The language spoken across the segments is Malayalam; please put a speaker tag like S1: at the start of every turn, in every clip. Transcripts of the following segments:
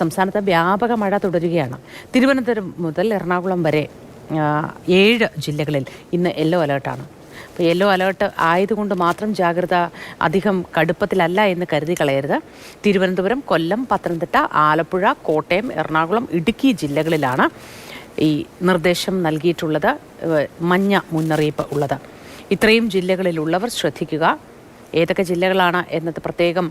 S1: സംസ്ഥാനത്ത് വ്യാപക മഴ തുടരുകയാണ് തിരുവനന്തപുരം മുതൽ എറണാകുളം വരെ ഏഴ് ജില്ലകളിൽ ഇന്ന് യെല്ലോ അലേർട്ടാണ് അപ്പോൾ യെല്ലോ അലേർട്ട് ആയതുകൊണ്ട് മാത്രം ജാഗ്രത അധികം കടുപ്പത്തിലല്ല എന്ന് കരുതി കളയരുത് തിരുവനന്തപുരം കൊല്ലം പത്തനംതിട്ട ആലപ്പുഴ കോട്ടയം എറണാകുളം ഇടുക്കി ജില്ലകളിലാണ് ഈ നിർദ്ദേശം നൽകിയിട്ടുള്ളത് മഞ്ഞ മുന്നറിയിപ്പ് ഉള്ളത് ഇത്രയും ജില്ലകളിലുള്ളവർ ശ്രദ്ധിക്കുക ഏതൊക്കെ ജില്ലകളാണ് എന്നത് പ്രത്യേകം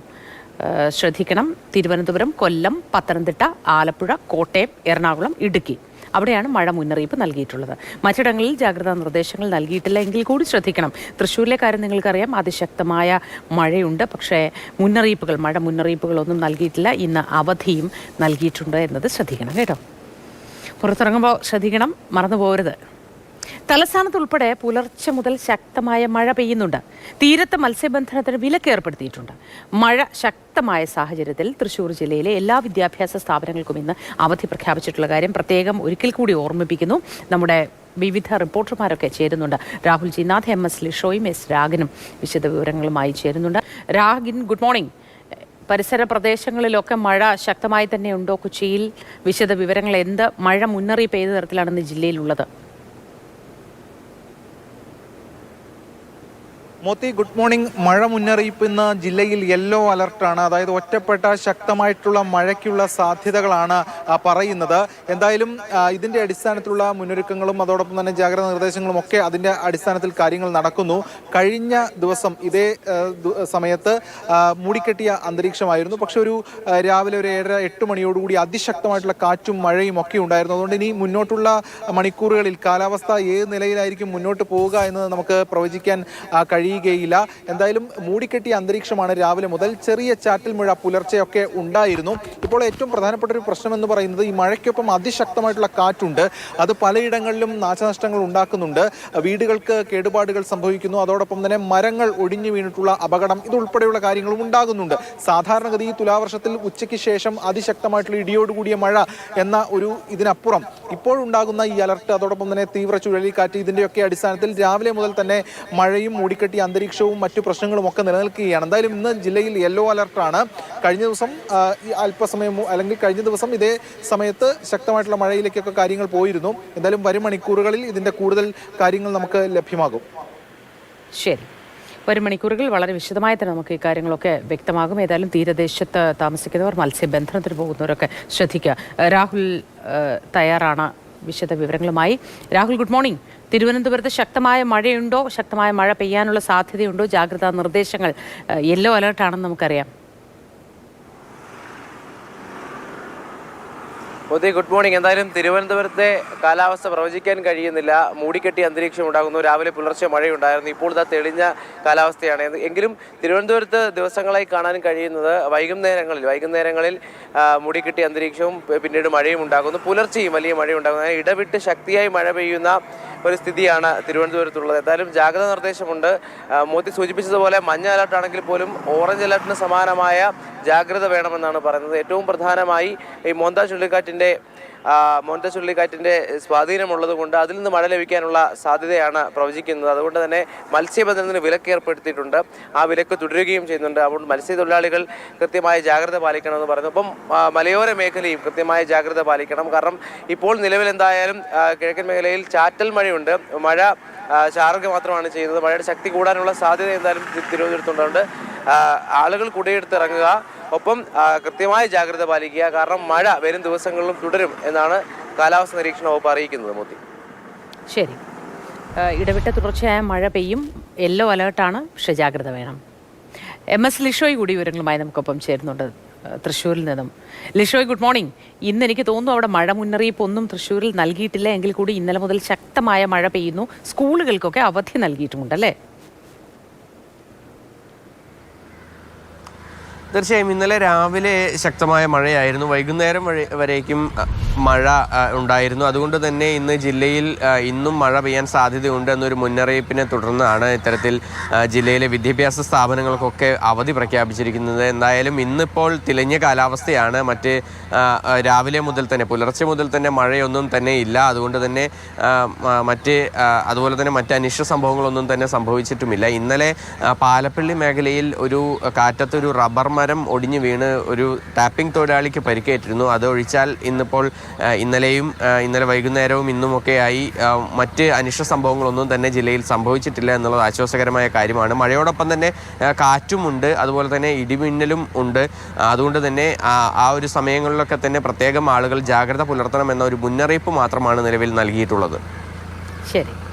S1: ശ്രദ്ധിക്കണം തിരുവനന്തപുരം കൊല്ലം പത്തനംതിട്ട ആലപ്പുഴ കോട്ടയം എറണാകുളം ഇടുക്കി അവിടെയാണ് മഴ മുന്നറിയിപ്പ് നൽകിയിട്ടുള്ളത് മറ്റിടങ്ങളിൽ ജാഗ്രതാ നിർദ്ദേശങ്ങൾ നൽകിയിട്ടില്ല എങ്കിൽ കൂടി ശ്രദ്ധിക്കണം തൃശ്ശൂരിലെ കാര്യം നിങ്ങൾക്കറിയാം അതിശക്തമായ മഴയുണ്ട് പക്ഷേ മുന്നറിയിപ്പുകൾ മഴ മുന്നറിയിപ്പുകളൊന്നും നൽകിയിട്ടില്ല ഇന്ന് അവധിയും നൽകിയിട്ടുണ്ട് എന്നത് ശ്രദ്ധിക്കണം കേട്ടോ പുറത്തിറങ്ങുമ്പോൾ ശ്രദ്ധിക്കണം മറന്നു പോകരുത് ഉൾപ്പെടെ പുലർച്ചെ മുതൽ ശക്തമായ മഴ പെയ്യുന്നുണ്ട് തീരത്തെ മത്സ്യബന്ധനത്തിന് വിലക്കേർപ്പെടുത്തിയിട്ടുണ്ട് മഴ ശക്തമായ സാഹചര്യത്തിൽ തൃശൂർ ജില്ലയിലെ എല്ലാ വിദ്യാഭ്യാസ സ്ഥാപനങ്ങൾക്കും ഇന്ന് അവധി പ്രഖ്യാപിച്ചിട്ടുള്ള കാര്യം പ്രത്യേകം ഒരിക്കൽ കൂടി ഓർമ്മിപ്പിക്കുന്നു നമ്മുടെ വിവിധ റിപ്പോർട്ടർമാരൊക്കെ ചേരുന്നുണ്ട് രാഹുൽ ജിനാഥ് എം എസ് ലിഷോയും എസ് രാഗിനും വിശദവിവരങ്ങളുമായി ചേരുന്നുണ്ട് രാഗിൻ ഗുഡ് മോർണിംഗ് പരിസര പ്രദേശങ്ങളിലൊക്കെ മഴ ശക്തമായി തന്നെ ഉണ്ടോ കൊച്ചിയിൽ വിശദ വിവരങ്ങൾ എന്ത് മഴ മുന്നറിയിപ്പ് ഏത് തരത്തിലാണ് ഇന്ന് ജില്ലയിലുള്ളത്
S2: മോത്തി ഗുഡ് മോർണിംഗ് മഴ മുന്നറിയിപ്പ് ഇന്ന് ജില്ലയിൽ യെല്ലോ അലർട്ടാണ് അതായത് ഒറ്റപ്പെട്ട ശക്തമായിട്ടുള്ള മഴയ്ക്കുള്ള സാധ്യതകളാണ് പറയുന്നത് എന്തായാലും ഇതിൻ്റെ അടിസ്ഥാനത്തിലുള്ള മുന്നൊരുക്കങ്ങളും അതോടൊപ്പം തന്നെ ജാഗ്രതാ നിർദ്ദേശങ്ങളും ഒക്കെ അതിൻ്റെ അടിസ്ഥാനത്തിൽ കാര്യങ്ങൾ നടക്കുന്നു കഴിഞ്ഞ ദിവസം ഇതേ സമയത്ത് മൂടിക്കെട്ടിയ അന്തരീക്ഷമായിരുന്നു പക്ഷെ ഒരു രാവിലെ ഒരു ഏഴര എട്ട് മണിയോടുകൂടി അതിശക്തമായിട്ടുള്ള കാറ്റും മഴയും ഒക്കെ ഉണ്ടായിരുന്നു അതുകൊണ്ട് ഇനി മുന്നോട്ടുള്ള മണിക്കൂറുകളിൽ കാലാവസ്ഥ ഏത് നിലയിലായിരിക്കും മുന്നോട്ട് പോവുക എന്നത് നമുക്ക് പ്രവചിക്കാൻ കഴിയും അറിയുകയില്ല എന്തായാലും മൂടിക്കെട്ടിയ അന്തരീക്ഷമാണ് രാവിലെ മുതൽ ചെറിയ ചാറ്റൽ മഴ പുലർച്ചെയൊക്കെ ഉണ്ടായിരുന്നു ഇപ്പോൾ ഏറ്റവും പ്രധാനപ്പെട്ട ഒരു പ്രശ്നം എന്ന് പറയുന്നത് ഈ മഴയ്ക്കൊപ്പം അതിശക്തമായിട്ടുള്ള കാറ്റുണ്ട് അത് പലയിടങ്ങളിലും നാശനഷ്ടങ്ങൾ ഉണ്ടാക്കുന്നുണ്ട് വീടുകൾക്ക് കേടുപാടുകൾ സംഭവിക്കുന്നു അതോടൊപ്പം തന്നെ മരങ്ങൾ ഒടിഞ്ഞു വീണിട്ടുള്ള അപകടം ഇതുൾപ്പെടെയുള്ള കാര്യങ്ങളും ഉണ്ടാകുന്നുണ്ട് സാധാരണഗതി തുലാവർഷത്തിൽ ഉച്ചയ്ക്ക് ശേഷം അതിശക്തമായിട്ടുള്ള ഇടിയോടുകൂടിയ മഴ എന്ന ഒരു ഇതിനപ്പുറം ഇപ്പോഴുണ്ടാകുന്ന ഈ അലർട്ട് അതോടൊപ്പം തന്നെ തീവ്ര ചുഴലിക്കാറ്റ് ഇതിൻ്റെയൊക്കെ അടിസ്ഥാനത്തിൽ രാവിലെ മുതൽ തന്നെ മഴയും മൂടിക്കെട്ടി ഈ അന്തരീക്ഷവും മറ്റു പ്രശ്നങ്ങളും ഒക്കെ നിലനിൽക്കുകയാണ് എന്തായാലും ഇന്ന് ജില്ലയിൽ യെല്ലോ അലർട്ടാണ് കഴിഞ്ഞ ദിവസം അല്പസമയം അല്ലെങ്കിൽ കഴിഞ്ഞ ദിവസം ഇതേ സമയത്ത് ശക്തമായിട്ടുള്ള മഴയിലേക്കൊക്കെ കാര്യങ്ങൾ പോയിരുന്നു എന്തായാലും വരും മണിക്കൂറുകളിൽ ഇതിൻ്റെ കൂടുതൽ കാര്യങ്ങൾ നമുക്ക് ലഭ്യമാകും
S1: ശരി വരും മണിക്കൂറുകൾ വളരെ വിശദമായി തന്നെ നമുക്ക് ഈ കാര്യങ്ങളൊക്കെ വ്യക്തമാകും ഏതായാലും തീരദേശത്ത് താമസിക്കുന്നവർ മത്സ്യബന്ധനത്തിന് പോകുന്നവരൊക്കെ ശ്രദ്ധിക്കുക രാഹുൽ തയ്യാറാണ് വിശദ വിവരങ്ങളുമായി രാഹുൽ ഗുഡ് മോർണിംഗ് തിരുവനന്തപുരത്ത് ശക്തമായ മഴയുണ്ടോ ശക്തമായ മഴ പെയ്യാനുള്ള സാധ്യതയുണ്ടോ ജാഗ്രതാ നിർദ്ദേശങ്ങൾ യെല്ലോ അലേർട്ടാണെന്ന് നമുക്കറിയാം
S3: ഉദയ് ഗുഡ് മോർണിംഗ് എന്തായാലും തിരുവനന്തപുരത്തെ കാലാവസ്ഥ പ്രവചിക്കാൻ കഴിയുന്നില്ല മൂടിക്കെട്ടി അന്തരീക്ഷം ഉണ്ടാകുന്നു രാവിലെ പുലർച്ചെ മഴയുണ്ടായിരുന്നു ഇപ്പോൾ ഇതാ തെളിഞ്ഞ കാലാവസ്ഥയാണ് എങ്കിലും തിരുവനന്തപുരത്ത് ദിവസങ്ങളായി കാണാൻ കഴിയുന്നത് വൈകുന്നേരങ്ങളിൽ വൈകുന്നേരങ്ങളിൽ മൂടിക്കെട്ടി അന്തരീക്ഷവും പിന്നീട് മഴയും ഉണ്ടാകുന്നു പുലർച്ചെയും വലിയ മഴയുണ്ടാകുന്നു ഇടവിട്ട് ശക്തിയായി മഴ പെയ്യുന്ന ഒരു സ്ഥിതിയാണ് തിരുവനന്തപുരത്തുള്ളത് എന്തായാലും ജാഗ്രത നിർദ്ദേശമുണ്ട് മോദി സൂചിപ്പിച്ചതുപോലെ മഞ്ഞ ആണെങ്കിൽ പോലും ഓറഞ്ച് അലർട്ടിന് സമാനമായ ജാഗ്രത വേണമെന്നാണ് പറയുന്നത് ഏറ്റവും പ്രധാനമായി ഈ മോന്ത ചുഴലിക്കാറ്റിൻ്റെ മോന്ത ചുഴലിക്കാറ്റിൻ്റെ സ്വാധീനമുള്ളത് കൊണ്ട് അതിൽ നിന്ന് മഴ ലഭിക്കാനുള്ള സാധ്യതയാണ് പ്രവചിക്കുന്നത് അതുകൊണ്ട് തന്നെ മത്സ്യബന്ധനത്തിന് വിലക്ക് ഏർപ്പെടുത്തിയിട്ടുണ്ട് ആ വിലക്ക് തുടരുകയും ചെയ്യുന്നുണ്ട് അതുകൊണ്ട് മത്സ്യത്തൊഴിലാളികൾ കൃത്യമായ ജാഗ്രത പാലിക്കണമെന്ന് പറയുന്നു അപ്പം മലയോര മേഖലയും കൃത്യമായ ജാഗ്രത പാലിക്കണം കാരണം ഇപ്പോൾ നിലവിൽ എന്തായാലും കിഴക്കൻ മേഖലയിൽ ചാറ്റൽ മഴയുണ്ട് മഴ ചാറുക മാത്രമാണ് ചെയ്യുന്നത് മഴയുടെ ശക്തി കൂടാനുള്ള സാധ്യത എന്തായാലും തിരുവനന്തപുരത്തുണ്ടാവുന്നുണ്ട് ആളുകൾ കുടിയെടുത്തിറങ്ങുക ഒപ്പം കൃത്യമായ ജാഗ്രത പാലിക്കുക കാരണം മഴ വരും ദിവസങ്ങളിലും തുടരും എന്നാണ് കാലാവസ്ഥ നിരീക്ഷണ വകുപ്പ് അറിയിക്കുന്നത് മോദി
S1: ശരി ഇടവിട്ട തുടർച്ചയായ മഴ പെയ്യും യെല്ലോ അലേർട്ടാണ് പക്ഷേ ജാഗ്രത വേണം എം എസ് ലിഷോയ് കൂടി വിവരങ്ങളുമായി നമുക്കൊപ്പം ചേരുന്നുണ്ട് തൃശ്ശൂരിൽ നിന്നും ലിഷോയ് ഗുഡ് മോർണിംഗ് ഇന്ന് എനിക്ക് തോന്നുന്നു അവിടെ മഴ മുന്നറിയിപ്പ് ഒന്നും തൃശ്ശൂരിൽ നൽകിയിട്ടില്ല എങ്കിൽ കൂടി ഇന്നലെ മുതൽ ശക്തമായ മഴ പെയ്യുന്നു സ്കൂളുകൾക്കൊക്കെ അവധി നൽകിയിട്ടുമുണ്ടല്ലേ
S4: തീർച്ചയായും ഇന്നലെ രാവിലെ ശക്തമായ മഴയായിരുന്നു വൈകുന്നേരം വരേക്കും മഴ ഉണ്ടായിരുന്നു അതുകൊണ്ട് തന്നെ ഇന്ന് ജില്ലയിൽ ഇന്നും മഴ പെയ്യാൻ സാധ്യതയുണ്ട് എന്നൊരു മുന്നറിയിപ്പിനെ തുടർന്നാണ് ഇത്തരത്തിൽ ജില്ലയിലെ വിദ്യാഭ്യാസ സ്ഥാപനങ്ങൾക്കൊക്കെ അവധി പ്രഖ്യാപിച്ചിരിക്കുന്നത് എന്തായാലും ഇന്നിപ്പോൾ തിളഞ്ഞ കാലാവസ്ഥയാണ് മറ്റ് രാവിലെ മുതൽ തന്നെ പുലർച്ചെ മുതൽ തന്നെ മഴയൊന്നും തന്നെ ഇല്ല അതുകൊണ്ട് തന്നെ മറ്റ് അതുപോലെ തന്നെ മറ്റ് അനിഷ്ട സംഭവങ്ങളൊന്നും തന്നെ സംഭവിച്ചിട്ടുമില്ല ഇന്നലെ പാലപ്പള്ളി മേഖലയിൽ ഒരു കാറ്റത്ത് ഒരു റബ്ബർ മരം ഒടിഞ്ഞു വീണ് ഒരു ടാപ്പിംഗ് തൊഴിലാളിക്ക് പരിക്കേറ്റിരുന്നു അതൊഴിച്ചാൽ ഇന്നിപ്പോൾ ഇന്നലെയും ഇന്നലെ വൈകുന്നേരവും ഇന്നുമൊക്കെയായി മറ്റ് അനിഷ്ട സംഭവങ്ങളൊന്നും തന്നെ ജില്ലയിൽ സംഭവിച്ചിട്ടില്ല എന്നുള്ളത് ആശ്വാസകരമായ കാര്യമാണ് മഴയോടൊപ്പം തന്നെ കാറ്റുമുണ്ട് അതുപോലെ തന്നെ ഇടിമിന്നലും ഉണ്ട് അതുകൊണ്ട് തന്നെ ആ ഒരു സമയങ്ങളിലൊക്കെ തന്നെ പ്രത്യേകം ആളുകൾ ജാഗ്രത എന്ന ഒരു മുന്നറിയിപ്പ് മാത്രമാണ് നിലവിൽ നൽകിയിട്ടുള്ളത് ശരി